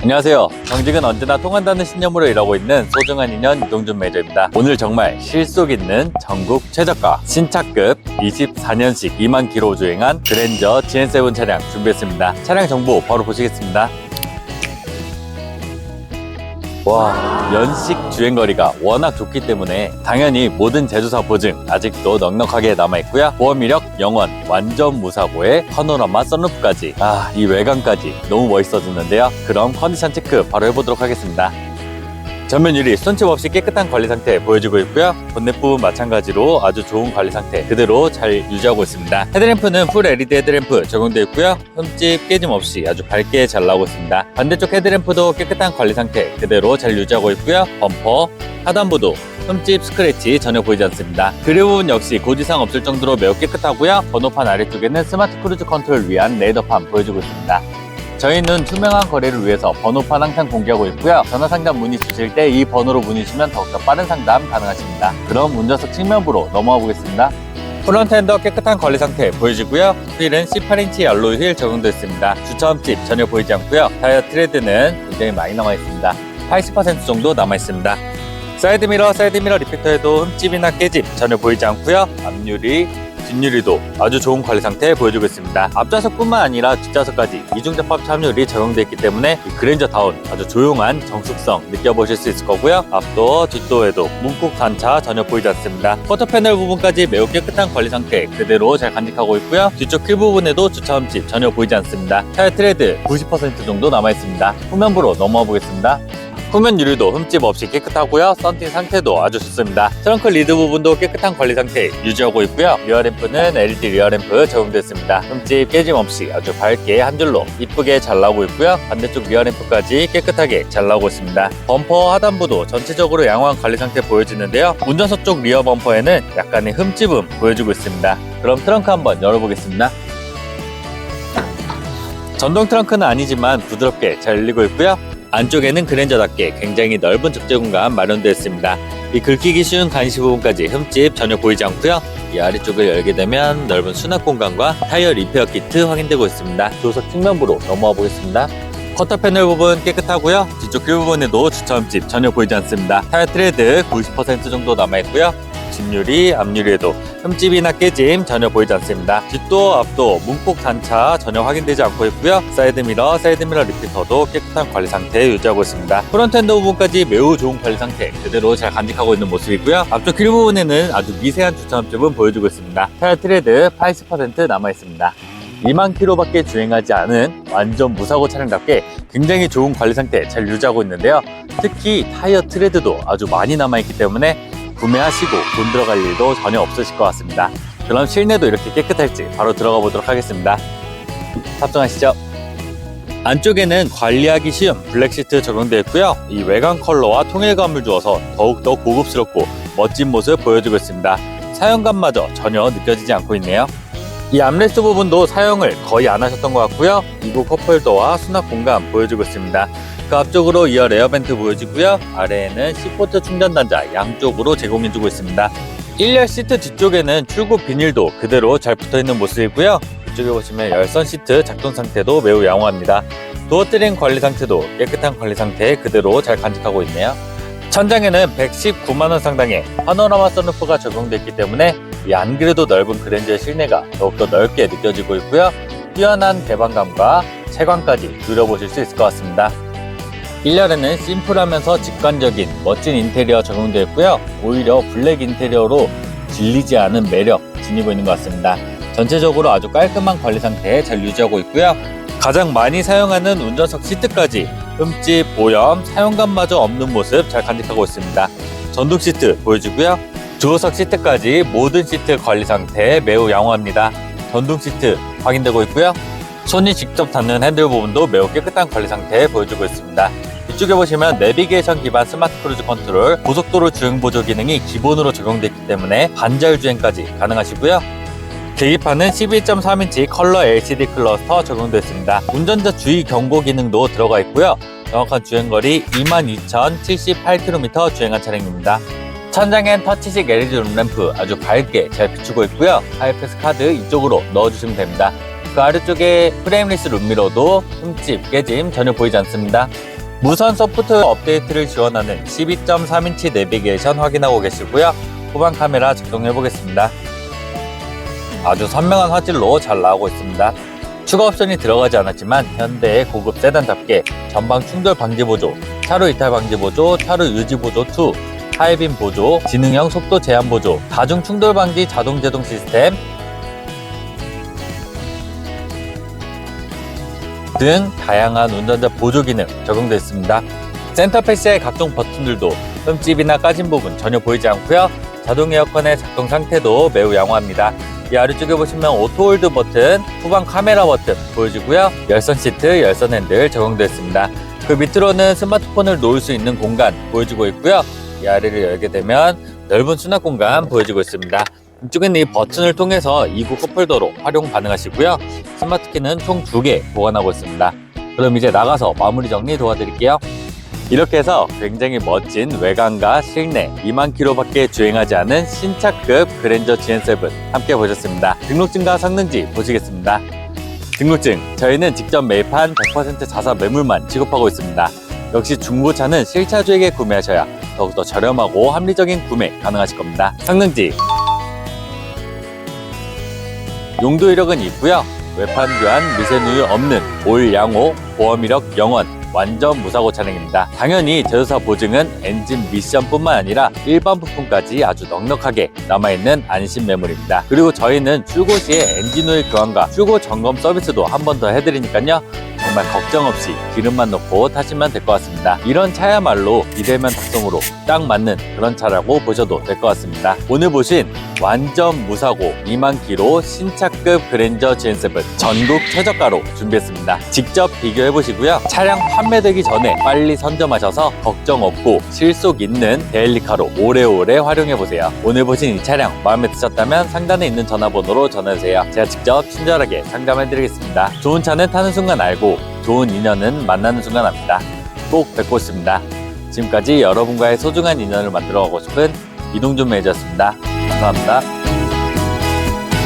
안녕하세요. 정직은 언제나 통한다는 신념으로 일하고 있는 소중한 인연 이동준 매니저입니다. 오늘 정말 실속 있는 전국 최저가 신차급 24년식 2만 킬로 주행한 그랜저 GN7 차량 준비했습니다. 차량 정보 바로 보시겠습니다. 와, 연식 주행거리가 워낙 좋기 때문에 당연히 모든 제조사 보증 아직도 넉넉하게 남아있고요. 보험 이력 영원, 완전 무사고에 파노라마 썬루프까지. 아, 이 외관까지 너무 멋있어졌는데요. 그럼 컨디션 체크 바로 해보도록 하겠습니다. 전면 유리 손집 없이 깨끗한 관리 상태 보여주고 있고요. 본넷 부분 마찬가지로 아주 좋은 관리 상태 그대로 잘 유지하고 있습니다. 헤드램프는 풀 LED 헤드램프 적용되어 있고요. 흠집 깨짐 없이 아주 밝게 잘 나오고 있습니다. 반대쪽 헤드램프도 깨끗한 관리 상태 그대로 잘 유지하고 있고요. 범퍼, 하단부도 흠집 스크래치 전혀 보이지 않습니다. 그릴 부분 역시 고지상 없을 정도로 매우 깨끗하고요. 번호판 아래쪽에는 스마트 크루즈 컨트롤을 위한 레이더판 보여주고 있습니다. 저희는 투명한 거래를 위해서 번호판 항상 공개하고 있고요. 전화 상담 문의 주실 때 이 번호로 문의 주시면 더욱더 빠른 상담 가능하십니다. 그럼 운전석 측면부로 넘어가 보겠습니다. 프론트 엔더 깨끗한 관리 상태 보여지고요. 휠은 18인치 알로이 휠 적용되어 있습니다. 주차 흠집 전혀 보이지 않고요. 타이어 트레드는 굉장히 많이 남아 있습니다. 80% 정도 남아 있습니다. 사이드미러, 사이드미러 리피터에도 흠집이나 깨짐 전혀 보이지 않고요. 앞유리, 뒷유리도 아주 좋은 관리 상태 보여주고 있습니다. 앞좌석뿐만 아니라 뒷좌석까지 이중접합 참유율이 적용되어 있기 때문에 이 그랜저다운 아주 조용한 정숙성 느껴보실 수 있을 거고요. 앞도어, 뒷도어에도 문콕 단차 전혀 보이지 않습니다. 쿼터 패널 부분까지 매우 깨끗한 관리 상태 그대로 잘 간직하고 있고요. 뒤쪽 휠 부분에도 주차 흠집 전혀 보이지 않습니다. 타이어 트레드 90% 정도 남아 있습니다. 후면부로 넘어가 보겠습니다. 후면 유리도 흠집 없이 깨끗하고요. 썬팅 상태도 아주 좋습니다. 트렁크 리드 부분도 깨끗한 관리 상태 유지하고 있고요. 리어램프는 LED 리어램프 적용됐습니다. 흠집 깨짐 없이 아주 밝게 한 줄로 이쁘게 잘 나오고 있고요. 반대쪽 리어램프까지 깨끗하게 잘 나오고 있습니다. 범퍼 하단부도 전체적으로 양호한 관리 상태 보여지는데요. 운전석 쪽 리어 범퍼에는 약간의 흠집음 보여주고 있습니다. 그럼 트렁크 한번 열어보겠습니다. 전동 트렁크는 아니지만 부드럽게 잘 열리고 있고요. 안쪽에는 그랜저답게 굉장히 넓은 적재 공간 마련되어 있습니다. 이 긁히기 쉬운 간시 부분까지 흠집 전혀 보이지 않고요. 이 아래쪽을 열게 되면 넓은 수납 공간과 타이어 리페어 키트 확인되고 있습니다. 조석 측면부로 넘어와 보겠습니다. 커터 패널 부분 깨끗하고요. 뒤쪽 휠 부분에도 주차 흠집 전혀 보이지 않습니다. 타이어 트레드 90% 정도 남아있고요. 뒷유리, 앞유리에도 흠집이나 깨짐 전혀 보이지 않습니다. 뒷도어, 앞도어, 문콕 단차 전혀 확인되지 않고 있고요. 사이드미러, 사이드미러 리피터도 깨끗한 관리 상태 유지하고 있습니다. 프론트엔드 부분까지 매우 좋은 관리 상태 그대로 잘 간직하고 있는 모습이고요. 앞쪽 휠 부분에는 아주 미세한 주차 흠집은 보여주고 있습니다. 타이어 트레드 80% 남아 있습니다. 2만 킬로밖에 주행하지 않은 완전 무사고 차량답게 굉장히 좋은 관리 상태 잘 유지하고 있는데요. 특히 타이어 트레드도 아주 많이 남아있기 때문에 구매하시고 돈 들어갈 일도 전혀 없으실 것 같습니다. 그럼 실내도 이렇게 깨끗할지 바로 들어가 보도록 하겠습니다. 탑승하시죠. 안쪽에는 관리하기 쉬운 블랙 시트 적용되어 있고요. 이 외관 컬러와 통일감을 주어서 더욱더 고급스럽고 멋진 모습 보여주고 있습니다. 사용감마저 전혀 느껴지지 않고 있네요. 이 암레스트 부분도 사용을 거의 안 하셨던 것 같고요. 이구 컵홀더와 수납 공간 보여주고 있습니다. 그 앞쪽으로 이어 레어벤트 보여지고요. 아래에는 C포트 충전 단자 양쪽으로 제공해주고 있습니다. 1열 시트 뒤쪽에는 출구 비닐도 그대로 잘 붙어있는 모습이고요. 이쪽에 보시면 열선 시트 작동 상태도 매우 양호합니다. 도어 트림 관리 상태도 깨끗한 관리 상태 그대로 잘 간직하고 있네요. 천장에는 119만원 상당의 파노라마 선루프가 적용되어 있기 때문에 이 안 그래도 넓은 그랜저의 실내가 더욱더 넓게 느껴지고 있고요. 뛰어난 개방감과 채광까지 누려보실 수 있을 것 같습니다. 1열에는 심플하면서 직관적인 멋진 인테리어 적용되어 있고요. 오히려 블랙 인테리어로 질리지 않은 매력 지니고 있는 것 같습니다. 전체적으로 아주 깔끔한 관리 상태 잘 유지하고 있고요. 가장 많이 사용하는 운전석 시트까지 흠집, 오염, 사용감마저 없는 모습 잘 간직하고 있습니다. 전동 시트 보여주고요. 주호석 시트까지 모든 시트 관리 상태 매우 양호합니다. 전동 시트 확인되고 있고요. 손이 직접 닿는 핸들 부분도 매우 깨끗한 관리 상태 보여주고 있습니다. 이쪽에 보시면 내비게이션 기반 스마트 크루즈 컨트롤, 고속도로 주행 보조 기능이 기본으로 적용되어 있기 때문에 반자율 주행까지 가능하시고요. 계기판은 11.3인치 컬러 LCD 클러스터 적용되어 있습니다. 운전자 주의 경고 기능도 들어가 있고요. 정확한 주행거리 22,078km 주행한 차량입니다. 천장엔 터치식 LED 룸램프 아주 밝게 잘 비추고 있고요. 하이패스 카드 이쪽으로 넣어주시면 됩니다. 그 아래쪽에 프레임리스 룸미러도 흠집, 깨짐 전혀 보이지 않습니다. 무선 소프트웨어 업데이트를 지원하는 12.3인치 내비게이션 확인하고 계시고요. 후방 카메라 작동해 보겠습니다. 아주 선명한 화질로 잘 나오고 있습니다. 추가 옵션이 들어가지 않았지만 현대의 고급 세단답게 전방 충돌 방지 보조, 차로 이탈 방지 보조, 차로 유지 보조 2, 하이빔 보조, 지능형 속도 제한 보조, 다중 충돌 방지 자동 제동 시스템 등 다양한 운전자 보조 기능 적용되어 있습니다. 센터페시의 각종 버튼들도 흠집이나 까진 부분 전혀 보이지 않고요. 자동 에어컨의 작동 상태도 매우 양호합니다. 이 아래쪽에 보시면 오토 홀드 버튼, 후방 카메라 버튼 보여지고요. 열선 시트, 열선 핸들 적용되어 있습니다. 그 밑으로는 스마트폰을 놓을 수 있는 공간 보여지고 있고요. 이 아래를 열게 되면 넓은 수납 공간 보여지고 있습니다. 이쪽에는 이 버튼을 통해서 2구 컵홀더로 활용 가능하시고요. 스마트키는 총 2개 보관하고 있습니다. 그럼 이제 나가서 마무리 정리 도와드릴게요. 이렇게 해서 굉장히 멋진 외관과 실내 2만 킬로밖에 주행하지 않은 신차급 그랜저 GN7 함께 보셨습니다. 등록증과 성능지 보시겠습니다. 등록증 저희는 직접 매입한 100% 자사 매물만 지급하고 있습니다. 역시 중고차는 실차주에게 구매하셔야 더욱더 저렴하고 합리적인 구매 가능하실 겁니다. 성능지 용도 이력은 있고요. 외판 교환, 미세 누유 없는 올 양호, 보험 이력 영원, 완전 무사고 차량입니다. 당연히 제조사 보증은 엔진 미션뿐만 아니라 일반 부품까지 아주 넉넉하게 남아있는 안심 매물입니다. 그리고 저희는 출고 시에 엔진 오일 교환과 출고 점검 서비스도 한 번 더 해드리니까요. 정말 걱정 없이 기름만 넣고 타시면 될 것 같습니다. 이런 차야말로 비대면 탑승으로 딱 맞는 그런 차라고 보셔도 될 것 같습니다. 오늘 보신 완전 무사고 2만 키로 신차급 그랜저 GN7 전국 최저가로 준비했습니다. 직접 비교해 보시고요. 차량 판매되기 전에 빨리 선점하셔서 걱정 없고 실속 있는 데일리카로 오래오래 활용해 보세요. 오늘 보신 이 차량 마음에 드셨다면 상단에 있는 전화번호로 전화주세요. 제가 직접 친절하게 상담해 드리겠습니다. 좋은 차는 타는 순간 알고 좋은 인연은 만나는 순간 압니다. 꼭 뵙고 싶습니다. 지금까지 여러분과의 소중한 인연을 만들어 가고 싶은 이동준 매니저였습니다. 감사합니다.